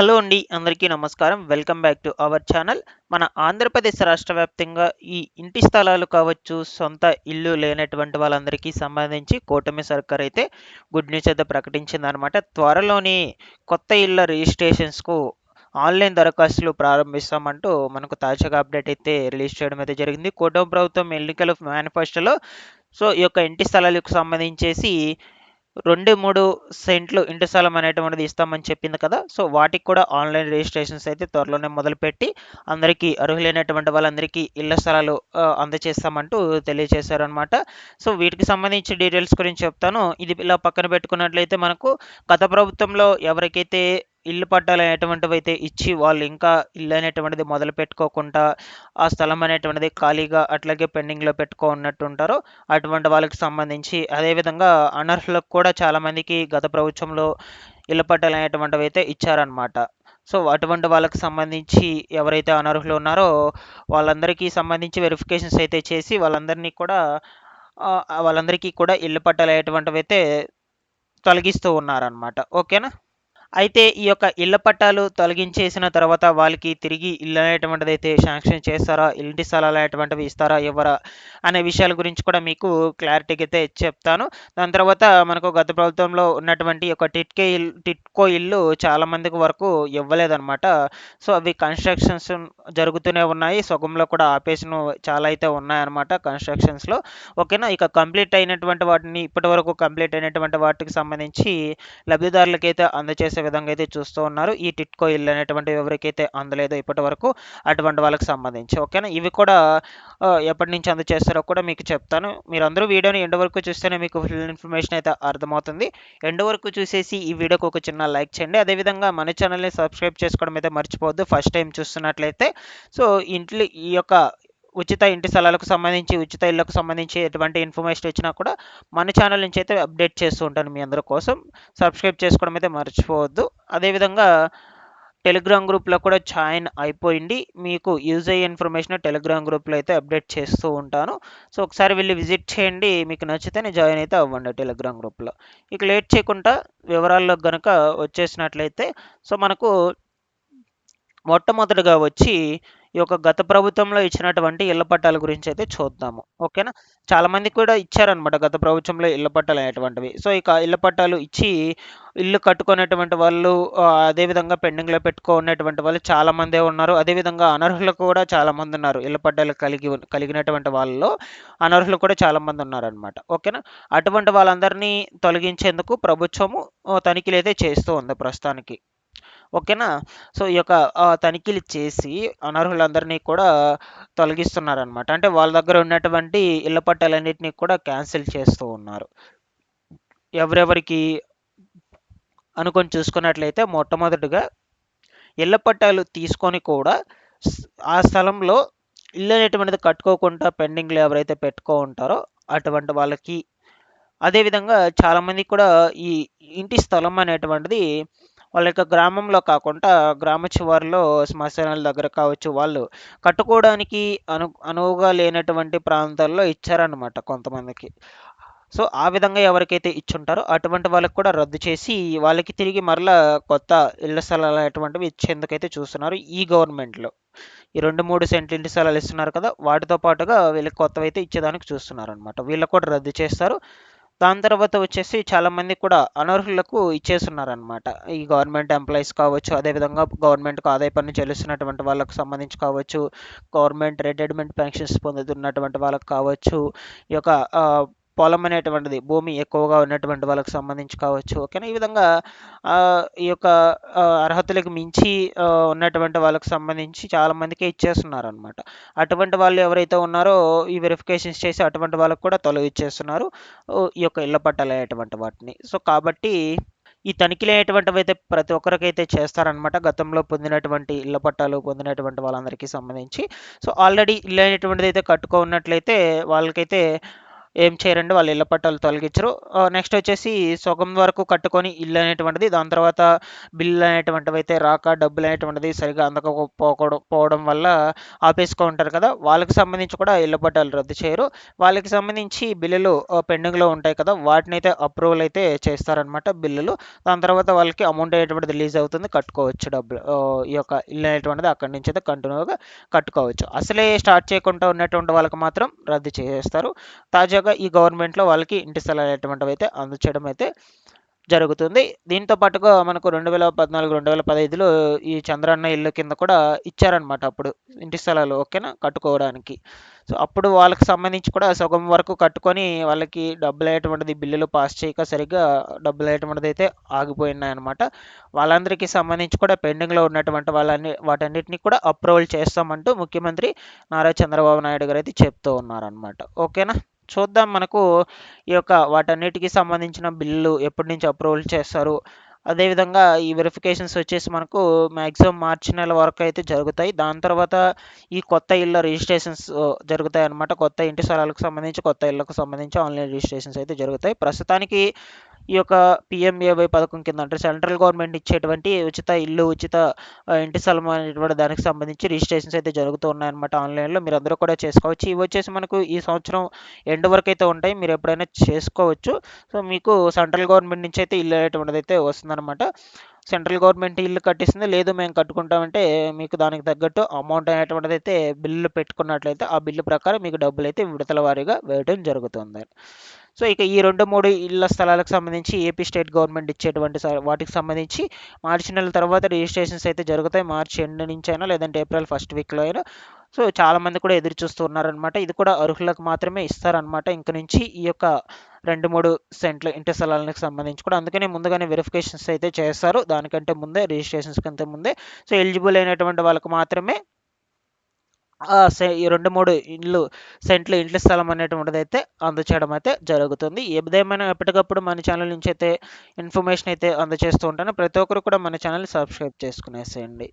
Hello అండి అందరికీ నమస్కారం. Welcome back to our channel. మన ఆంధ్రప్రదేశ్ రాష్ట్ర వ్యాప్తంగా ఈ ఇంటి స్థలాలు కావచ్చు సొంత ఇల్లు లేనటువంటి వాళ్ళందరికీ సంబంధించి కూటమి సర్కార్ అయితే గుడ్ న్యూస్ అయితే ప్రకటించిందనమాట. త్వరలోని కొత్త ఇళ్ళ రిజిస్ట్రేషన్స్కు ఆన్లైన్ దరఖాస్తులు ప్రారంభిస్తామంటూ మనకు తాజాగా అప్డేట్ అయితే రిలీజ్ చేయడం అయితే జరిగింది. కూటమి ప్రభుత్వం ఎన్నికల మేనిఫెస్టోలో సో ఈ యొక్క ఇంటి స్థలాలకు సంబంధించేసి రెండు మూడు సెంట్లు ఇంటి స్థలం అనేటువంటిది ఇస్తామని చెప్పింది కదా. సో వాటికి కూడా ఆన్లైన్ రిజిస్ట్రేషన్స్ అయితే త్వరలోనే మొదలుపెట్టి అందరికీ అర్హులైనటువంటి వాళ్ళందరికీ ఇళ్ళ స్థలాలు అందజేస్తామంటూ తెలియజేశారనమాట సో వీటికి సంబంధించి డీటెయిల్స్ గురించి చెప్తాను. ఇది ఇలా పక్కన పెట్టుకున్నట్లయితే మనకు గత ప్రభుత్వంలో ఎవరికైతే ఇల్లు పట్టాలు అనేటువంటివి అయితే ఇచ్చి వాళ్ళు ఇంకా ఇల్లు అనేటువంటిది మొదలు పెట్టుకోకుండా ఆ స్థలం అనేటువంటిది ఖాళీగా అట్లాగే పెండింగ్లో పెట్టుకో ఉన్నట్టు ఉంటారు అటువంటి వాళ్ళకి సంబంధించి అదేవిధంగా అనర్హులకు కూడా చాలామందికి గత ప్రభుత్వంలో ఇల్లు పట్టాలు అనేటువంటివి అయితే ఇచ్చారనమాట సో అటువంటి వాళ్ళకి సంబంధించి ఎవరైతే అనర్హులు ఉన్నారో వాళ్ళందరికీ సంబంధించి వెరిఫికేషన్స్ అయితే చేసి వాళ్ళందరినీ కూడా వాళ్ళందరికీ కూడా ఇల్లు పట్టాలు అయ్యేటువంటివి అయితే తొలగిస్తూ ఉన్నారనమాట ఓకేనా? అయితే ఈ యొక్క ఇళ్ళ పట్టాలు తొలగించేసిన తర్వాత వాళ్ళకి తిరిగి ఇల్లు అనేటువంటిది అయితే శాంక్షన్ చేస్తారా? ఇంటి స్థలాలు అనేటువంటివి ఇస్తారా? ఇవ్వరా అనే విషయాల గురించి కూడా మీకు క్లారిటీగా అయితే చెప్తాను. దాని తర్వాత మనకు గత ప్రభుత్వంలో ఉన్నటువంటి ఒక యొక్క టిట్కే ఇల్లు టిట్కో ఇల్లు చాలా మందికి వరకు ఇవ్వలేదన్నమాట. సో అవి కన్స్ట్రక్షన్స్ జరుగుతూనే ఉన్నాయి. సగంలో కూడా ఆపేసిన చాలా అయితే ఉన్నాయన్నమాట కన్స్ట్రక్షన్స్లో. ఓకేనా? ఇక కంప్లీట్ అయినటువంటి వాటిని ఇప్పటి వరకు కంప్లీట్ అయినటువంటి వాటికి సంబంధించి లబ్ధిదారులకైతే అందజేసే విధంగా అయితే చూస్తూ ఉన్నారు. ఈ టిట్కో ఇల్లు అనేటువంటి ఎవరికైతే అందలేదో ఇప్పటి వరకు అటువంటి వాళ్ళకి సంబంధించి ఓకేనా? ఇవి కూడా ఎప్పటి నుంచి అందచేస్తారో కూడా మీకు చెప్తాను. మీరు అందరూ వీడియోని ఎండ్ వరకు చూస్తేనే మీకు ఫుల్ ఇన్ఫర్మేషన్ అయితే అర్థమవుతుంది. ఎండ్ వరకు చూసేసి ఈ వీడియోకి ఒక చిన్న లైక్ చేయండి. అదేవిధంగా మన ఛానల్ని సబ్స్క్రైబ్ చేసుకోవడం అయితే మర్చిపోవద్దు. ఫస్ట్ టైం చూస్తున్నట్లయితే సో ఇంట్లో ఈ యొక్క ఉచిత ఇంటి స్థలాలకు సంబంధించి ఉచిత ఇళ్ళకు సంబంధించి ఎటువంటి ఇన్ఫర్మేషన్ వచ్చినా కూడా మన ఛానల్ నుంచి అయితే అప్డేట్ చేస్తూ ఉంటాను మీ అందరి కోసం. సబ్స్క్రైబ్ చేసుకోవడం అయితే మర్చిపోవద్దు. అదేవిధంగా టెలిగ్రామ్ గ్రూప్లో కూడా జాయిన్ అయిపోయింది. మీకు యూజ్ అయ్యే ఇన్ఫర్మేషన్ టెలిగ్రామ్ గ్రూప్లో అయితే అప్డేట్ చేస్తూ ఉంటాను. సో ఒకసారి వెళ్ళి విజిట్ చేయండి. మీకు నచ్చితేనే జాయిన్ అయితే అవ్వండి టెలిగ్రామ్ గ్రూప్లో. ఇక లేట్ చేయకుండా వివరాల్లో కనుక వచ్చేసినట్లయితే సో మనకు మొట్టమొదటిగా వచ్చి ఈ యొక్క గత ప్రభుత్వంలో ఇచ్చినటువంటి ఇళ్ళ పట్టాల గురించి అయితే చూద్దాము. ఓకేనా చాలా మంది కూడా ఇచ్చారనమాట గత ప్రభుత్వంలో ఇళ్ళ పట్టాలు అనేటువంటివి. సో ఇక ఇళ్ళ పట్టాలు ఇచ్చి ఇల్లు కట్టుకునేటువంటి వాళ్ళు అదేవిధంగా పెండింగ్లో పెట్టుకునేటువంటి వాళ్ళు చాలా మందే ఉన్నారు. అదేవిధంగా అనర్హులు కూడా చాలా మంది ఉన్నారు ఇళ్ళ పట్టాలు కలిగి కలిగినటువంటి వాళ్ళలో. అనర్హులు కూడా చాలా మంది ఉన్నారనమాట ఓకేనా అటువంటి వాళ్ళందరినీ తొలగించేందుకు ప్రభుత్వము తనిఖీలు అయితే చేస్తూ ఉంది ప్రస్తుతానికి. ఓకేనా? సో ఈ యొక్క తనిఖీలు చేసి అనర్హులందరినీ కూడా తొలగిస్తున్నారనమాట అంటే వాళ్ళ దగ్గర ఉన్నటువంటి ఇళ్ళ పట్టాలన్నింటినీ కూడా క్యాన్సిల్ చేస్తూ ఉన్నారు. ఎవరెవరికి అనుకొని చూసుకున్నట్లయితే మొట్టమొదటిగా ఇళ్ళ పట్టాలు తీసుకొని కూడా ఆ స్థలంలో ఇల్లు అనేటువంటిది కట్టుకోకుండా పెండింగ్లో ఎవరైతే పెట్టుకో ఉంటారో అటువంటి వాళ్ళకి అదేవిధంగా చాలామంది కూడా ఈ ఇంటి స్థలం అనేటువంటిది వాళ్ళ యొక్క గ్రామంలో కాకుండా గ్రామ చివరిలో శ్మశానాల దగ్గర కావచ్చు వాళ్ళు కట్టుకోవడానికి అను అనువుగా లేనటువంటి ప్రాంతాల్లో ఇచ్చారనమాట కొంతమందికి. సో ఆ విధంగా ఎవరికైతే ఇచ్చుంటారో అటువంటి వాళ్ళకి కూడా రద్దు చేసి వాళ్ళకి తిరిగి మరలా కొత్త ఇళ్ళ స్థలాలు అనేటువంటివి ఇచ్చేందుకైతే చూస్తున్నారు ఈ గవర్నమెంట్లో. ఈ రెండు మూడు సెంట్లు ఇంటి స్థలాలు ఇస్తున్నారు కదా వాటితో పాటుగా వీళ్ళకి కొత్తవి అయితే ఇచ్చేదానికి చూస్తున్నారు అనమాట వీళ్ళకి కూడా రద్దు చేస్తారు. దాని తర్వాత వచ్చేసి చాలామంది కూడా అనర్హులకు ఇచ్చేస్తున్నారనమాట ఈ గవర్నమెంట్ ఎంప్లాయీస్ కావచ్చు అదేవిధంగా గవర్నమెంట్కు ఆదాయ పన్ను చెల్లిస్తున్నటువంటి వాళ్ళకు సంబంధించి కావచ్చు గవర్నమెంట్ రిటైర్మెంట్ పెన్షన్స్ పొందుతున్నటువంటి వాళ్ళకి కావచ్చు ఈ యొక్క పొలం అనేటువంటిది భూమి ఎక్కువగా ఉన్నటువంటి వాళ్ళకి సంబంధించి కావచ్చు. ఓకేనా? ఈ విధంగా ఈ యొక్క అర్హతలకు మించి ఉన్నటువంటి వాళ్ళకి సంబంధించి చాలామందికి ఇచ్చేస్తున్నారు అనమాట అటువంటి వాళ్ళు ఎవరైతే ఉన్నారో ఈ వెరిఫికేషన్స్ చేసి అటువంటి వాళ్ళకి కూడా తొలగిచ్చేస్తున్నారు ఇచ్చేస్తున్నారు. ఈ యొక్క ఇళ్ళ పట్టాలు అనేటువంటి వాటిని. సో కాబట్టి ఈ తనిఖీలు అనేటువంటివి అయితే ప్రతి ఒక్కరికైతే చేస్తారనమాట గతంలో పొందినటువంటి ఇళ్ళ పట్టాలు పొందినటువంటి వాళ్ళందరికీ సంబంధించి. సో ఆల్రెడీ ఇల్లు అనేటువంటిది అయితే కట్టుకో ఉన్నట్లయితే వాళ్ళకైతే ఏం చేయరండి వాళ్ళ ఇళ్ళ పట్టాలు తొలగించరు. నెక్స్ట్ వచ్చేసి సగం వరకు కట్టుకొని ఇల్లు అనేటువంటిది దాని తర్వాత బిల్లు అనేటువంటివి అయితే రాక డబ్బులు అనేటువంటిది సరిగా అందకపోవడం పోవడం వల్ల ఆపేసుకో ఉంటారు కదా. వాళ్ళకి సంబంధించి కూడా ఇళ్ళ పట్టాలు రద్దు చేయరు. వాళ్ళకి సంబంధించి బిల్లులు పెండింగ్లో ఉంటాయి కదా వాటిని అయితే అప్రూవల్ అయితే చేస్తారనమాట బిల్లులు. దాని తర్వాత వాళ్ళకి అమౌంట్ అనేటువంటిది రిలీజ్ అవుతుంది కట్టుకోవచ్చు డబ్బులు. ఈ యొక్క ఇల్లు అనేటువంటిది అక్కడి నుంచి అయితే కంటిన్యూగా కట్టుకోవచ్చు. అసలే స్టార్ట్ చేయకుండా ఉన్నటువంటి వాళ్ళకి మాత్రం రద్దు చేస్తారు. తాజాగా ఈ గవర్నమెంట్లో వాళ్ళకి ఇంటి స్థలాలు అనేటువంటివి అయితే అందచేయడం అయితే జరుగుతుంది. దీంతో పాటుగా మనకు రెండు వేల పద్నాలుగు రెండు వేల పదహైదులో ఈ చంద్రన్న ఇల్లు కింద కూడా ఇచ్చారనమాట అప్పుడు ఇంటి స్థలాలు ఓకేనా? కట్టుకోవడానికి. సో అప్పుడు వాళ్ళకి సంబంధించి కూడా సగం వరకు కట్టుకొని వాళ్ళకి డబ్బులు అయ్యేటువంటిది బిల్లులు పాస్ చేయక సరిగ్గా డబ్బులు అయ్యేటువంటిది అయితే ఆగిపోయినాయి అనమాట వాళ్ళందరికీ సంబంధించి కూడా పెండింగ్లో ఉన్నటువంటి వాళ్ళని వాటన్నిటిని కూడా అప్రూవల్ చేస్తామంటూ ముఖ్యమంత్రి నారా చంద్రబాబు నాయుడు గారు అయితే చెప్తూ ఉన్నారనమాట ఓకేనా? చూద్దాం మనకు ఈ యొక్క వాటన్నిటికి సంబంధించిన బిల్లు ఎప్పటి నుంచి అప్రూవల్ చేస్తారు. అదేవిధంగా ఈ వెరిఫికేషన్స్ వచ్చేసి మనకు మ్యాక్సిమం మార్చి నెల వరకు అయితే జరుగుతాయి. దాని తర్వాత ఈ కొత్త ఇళ్ళ రిజిస్ట్రేషన్స్ జరుగుతాయి అన్నమాట కొత్త ఇంటి స్థలాలకు సంబంధించి కొత్త ఇళ్ళకు సంబంధించి ఆన్లైన్ రిజిస్ట్రేషన్స్ అయితే జరుగుతాయి. ప్రస్తుతానికి ఈ యొక్క పిఎంఏవై పథకం కింద అంటే సెంట్రల్ గవర్నమెంట్ ఇచ్చేటువంటి ఉచిత ఇల్లు ఉచిత ఇంటి స్థలం అనేటువంటి దానికి సంబంధించి రిజిస్ట్రేషన్స్ అయితే జరుగుతూ ఉన్నాయన్నమాట ఆన్లైన్లో. మీరు అందరూ కూడా చేసుకోవచ్చు. ఇవి వచ్చేసి మనకు ఈ సంవత్సరం ఎండ్ వరకు అయితే ఉంటాయి. మీరు ఎప్పుడైనా చేసుకోవచ్చు. సో మీకు సెంట్రల్ గవర్నమెంట్ నుంచి అయితే ఇల్లు అనేటువంటిది అయితే వస్తుందన్నమాట. సెంట్రల్ గవర్నమెంట్ ఇల్లు కట్టిస్తుంది. లేదు మేము కట్టుకుంటామంటే మీకు దానికి తగ్గట్టు అమౌంట్ అనేటువంటిది అయితే బిల్లు పెట్టుకున్నట్లయితే ఆ బిల్లు ప్రకారం మీకు డబ్బులు అయితే విడతల వారీగా వేయడం జరుగుతుంది. సో ఇక ఈ రెండు మూడు ఇళ్ళ స్థలాలకు సంబంధించి ఏపీ స్టేట్ గవర్నమెంట్ ఇచ్చేటువంటి వాటికి సంబంధించి మార్చి నెల తర్వాత రిజిస్ట్రేషన్స్ అయితే జరుగుతాయి. మార్చి ఎండ్ నుంచి అయినా లేదంటే ఏప్రిల్ ఫస్ట్ వీక్లో అయినా. సో చాలామంది కూడా ఎదురు చూస్తున్నారనమాట ఇది కూడా అర్హులకు మాత్రమే ఇస్తారనమాట ఇంక నుంచి ఈ యొక్క రెండు మూడు సెంట్ల ఇంటి స్థలాలకు సంబంధించి కూడా. అందుకనే ముందుగానే వెరిఫికేషన్స్ అయితే చేస్తారు. దానికంటే ముందే రిజిస్ట్రేషన్స్ కంటే ముందే. సో ఎలిజిబుల్ అయినటువంటి వాళ్ళకు మాత్రమే ఈ రెండు మూడు ఇండ్లు సెంట్లు ఇండ్ల స్థలం అనేటువంటిది అయితే అందచేయడం అయితే జరుగుతుంది. ఏదేమైనా ఎప్పటికప్పుడు మన ఛానల్ నుంచి అయితే ఇన్ఫర్మేషన్ అయితే అందజేస్తూ ఉంటాను. ప్రతి ఒక్కరు కూడా మన ఛానల్ సబ్స్క్రైబ్ చేసుకునేసేయండి.